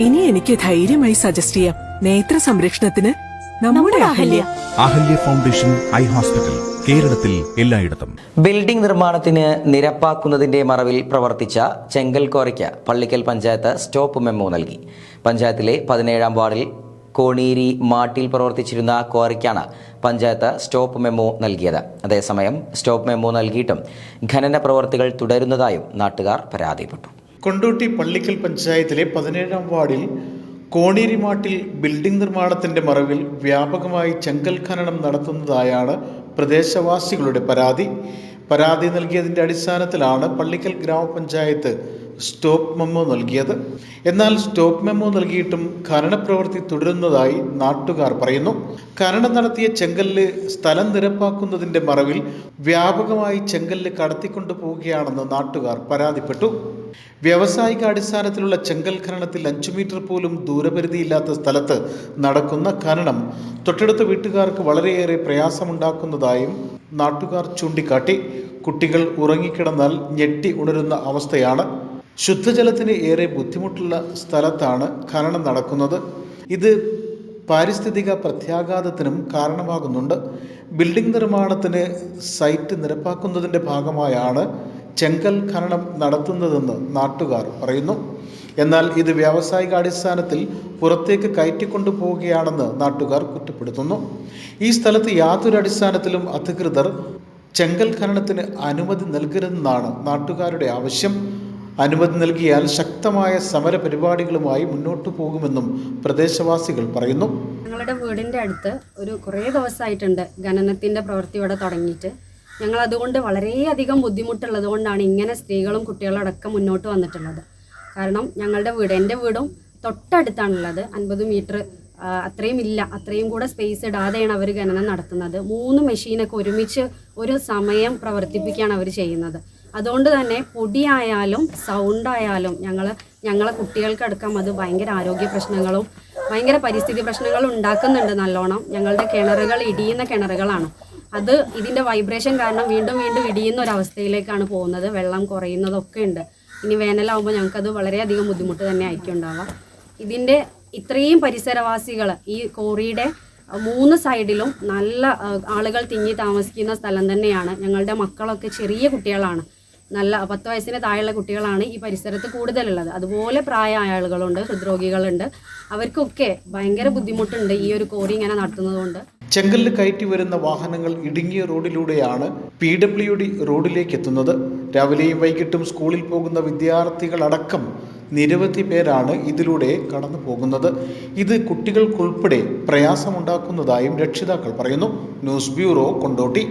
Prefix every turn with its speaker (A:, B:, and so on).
A: ഇനി എനിക്ക് ധൈര്യമായി സജസ്റ്റ് ചെയ്യാം. നേത്ര സംരക്ഷണത്തിന് നമ്മുടെ Ahalya.
B: Ahalya. Foundation eye hospital കേരളത്തിൽ എല്ലായിടത്തും.
C: ബിൽഡിംഗ് നിർമ്മാണത്തിന് നിരപ്പാക്കുന്നതിന്റെ മറവിൽ പ്രവർത്തിച്ച ചെങ്കൽകോരയ്ക്ക് പള്ളിക്കൽ പഞ്ചായത്ത് സ്റ്റോപ്പ് മെമ്മോ നൽകി. പഞ്ചായത്തിലെ പതിനേഴാം വാർഡിൽ കോണീരി മാട്ടിൽ പ്രവർത്തിച്ചിരുന്ന കോരയ്ക്കാണ് പഞ്ചായത്ത് സ്റ്റോപ്പ് മെമ്മോ നൽകിയത്. അതേസമയം സ്റ്റോപ്പ് മെമ്മോ നൽകിയിട്ടും ഖനന പ്രവർത്തികൾ തുടരുന്നതായും നാട്ടുകാർ പരാതിപ്പെട്ടു.
D: കൊണ്ടോട്ടി പള്ളിക്കൽ പഞ്ചായത്തിലെ പതിനേഴാം വാർഡിൽ കോണേരിമാട്ടിൽ ബിൽഡിംഗ് നിർമ്മാണത്തിന്റെ മറവിൽ വ്യാപകമായി ചെങ്കൽ ഖനനം നടത്തുന്നതായാണ് പ്രദേശവാസികളുടെ പരാതി. പരാതി നൽകിയതിന്റെ അടിസ്ഥാനത്തിലാണ് പള്ളിക്കൽ ഗ്രാമപഞ്ചായത്ത് സ്റ്റോപ്പ് മെമ്മോ നൽകിയത്. എന്നാൽ സ്റ്റോപ്പ് മെമ്മോ നൽകിയിട്ടും ഖനനപ്രവൃത്തി തുടരുന്നതായി നാട്ടുകാർ പറയുന്നു. ഖനനം നടത്തിയ ചെങ്കല്ല് സ്ഥലം നിരപ്പാക്കുന്നതിന്റെ മറവിൽ വ്യാപകമായി ചെങ്കല്ല് കടത്തിക്കൊണ്ടു പോവുകയാണെന്ന് നാട്ടുകാർ പരാതിപ്പെട്ടു. വ്യാവസായിക അടിസ്ഥാനത്തിലുള്ള ചെങ്കൽ ഖനനത്തിൽ അഞ്ചു മീറ്റർ പോലും ദൂരപരിധിയില്ലാത്ത സ്ഥലത്ത് നടക്കുന്ന ഖനനം തൊട്ടടുത്ത വീട്ടുകാർക്ക് വളരെയേറെ പ്രയാസമുണ്ടാക്കുന്നതായും നാട്ടുകാർ ചൂണ്ടിക്കാട്ടി. കുട്ടികൾ ഉറങ്ങിക്കിടന്നാൽ ഞെട്ടി ഉണരുന്ന അവസ്ഥയാണ്. ശുദ്ധജലത്തിന് ഏറെ ബുദ്ധിമുട്ടുള്ള സ്ഥലത്താണ് ഖനനം നടക്കുന്നത്. ഇത് പാരിസ്ഥിതിക പ്രത്യാഘാതത്തിനും കാരണമാകുന്നുണ്ട്. ബിൽഡിംഗ് നിർമ്മാണത്തിന് സൈറ്റ് നിരപ്പാക്കുന്നതിന്റെ ഭാഗമായാണ് ചെങ്കൽ ഖനനം നടത്തുന്നതെന്ന് നാട്ടുകാർ പറയുന്നു. എന്നാൽ ഇത് വ്യാവസായിക അടിസ്ഥാനത്തിൽ പുറത്തേക്ക് കയറ്റിക്കൊണ്ടു പോവുകയാണെന്ന് നാട്ടുകാർ കുറ്റപ്പെടുത്തുന്നു. ഈ സ്ഥലത്ത് യാതൊരു അടിസ്ഥാനത്തിലും അധികൃതർ ചെങ്കൽ ഖനനത്തിന് അനുമതി നൽകരുതെന്നാണ് നാട്ടുകാരുടെ ആവശ്യം. അനുമതി നൽകിയാൽ ശക്തമായ സമര പരിപാടികളുമായി മുന്നോട്ടു പോകുമെന്നും പ്രദേശവാസികൾ പറയുന്നു.
E: ഞങ്ങളുടെ വീടിന്റെ അടുത്ത് ഒരു കുറേ ദിവസമായിട്ടുണ്ട് ഖനനത്തിന്റെ പ്രവൃത്തി ഇവിടെ തുടങ്ങിയിട്ട്. ഞങ്ങൾ അതുകൊണ്ട് വളരെയധികം ബുദ്ധിമുട്ടുള്ളത് കൊണ്ടാണ് ഇങ്ങനെ സ്ത്രീകളും കുട്ടികളും അടക്കം മുന്നോട്ട് വന്നിട്ടുള്ളത്. കാരണം ഞങ്ങളുടെ വീട് എന്റെ വീടും തൊട്ടടുത്താണുള്ളത്. അൻപത് മീറ്റർ അത്രയും ഇല്ല. അത്രയും കൂടെ സ്പേസ് ഇടാതെയാണ് അവർ ഖനനം നടത്തുന്നത്. മൂന്ന് മെഷീനൊക്കെ ഒരുമിച്ച് ഒരു സമയം പ്രവർത്തിപ്പിക്കുകയാണ് അവർ ചെയ്യുന്നത്. അതുകൊണ്ട് തന്നെ പൊടിയായാലും സൗണ്ട് ആയാലും ഞങ്ങൾ ഞങ്ങളെ കുട്ടികൾക്കടക്കം അത് ഭയങ്കര ആരോഗ്യ പ്രശ്നങ്ങളും ഭയങ്കര പരിസ്ഥിതി പ്രശ്നങ്ങളും ഉണ്ടാക്കുന്നുണ്ട് നല്ലോണം. ഞങ്ങളുടെ കിണറുകൾ ഇടിയുന്ന കിണറുകളാണ്. അത് ഇതിന്റെ വൈബ്രേഷൻ കാരണം വീണ്ടും വീണ്ടും ഇടിയുന്ന ഒരവസ്ഥയിലേക്കാണ് പോകുന്നത്. വെള്ളം കുറയുന്നതൊക്കെ ഉണ്ട്. ഇനി വേനലാവുമ്പോൾ ഞങ്ങൾക്കത് വളരെയധികം ബുദ്ധിമുട്ട് തന്നെ ആയിരിക്കും ഉണ്ടാവുക ഇതിന്റെ ഇത്രയും പരിസരവാസികൾ ഈ കോറിയുടെ മൂന്ന് സൈഡിലും നല്ല ആളുകൾ തിങ്ങി താമസിക്കുന്ന സ്ഥലം തന്നെയാണ്. ഞങ്ങളുടെ മക്കളൊക്കെ ചെറിയ കുട്ടികളാണ്. നല്ല പത്ത് വയസ്സിന് താഴെയുള്ള കുട്ടികളാണ് ഈ പരിസരത്ത് കൂടുതലുള്ളത്. അതുപോലെ പ്രായമായ ആളുകളുണ്ട് ഹൃദ്രോഗികളുണ്ട്. അവർക്കൊക്കെ ഭയങ്കര ബുദ്ധിമുട്ടുണ്ട് ഈ ഒരു കോറി ഇങ്ങനെ നടത്തുന്നതുകൊണ്ട്.
D: ചെങ്കല്ല് കയറ്റി വരുന്ന വാഹനങ്ങൾ ഇടുങ്ങിയ റോഡിലൂടെയാണ് പി ഡബ്ല്യു ഡി റോഡിലേക്ക് എത്തുന്നത്. രാവിലെയും വൈകിട്ടും സ്കൂളിൽ പോകുന്ന വിദ്യാർത്ഥികളടക്കം നിരവധി പേരാണ് ഇതിലൂടെ കടന്നു പോകുന്നത്. ഇത് കുട്ടികൾക്കുൾപ്പെടെ പ്രയാസമുണ്ടാക്കുന്നതായും രക്ഷിതാക്കൾ പറയുന്നു. News bureau Kondotty.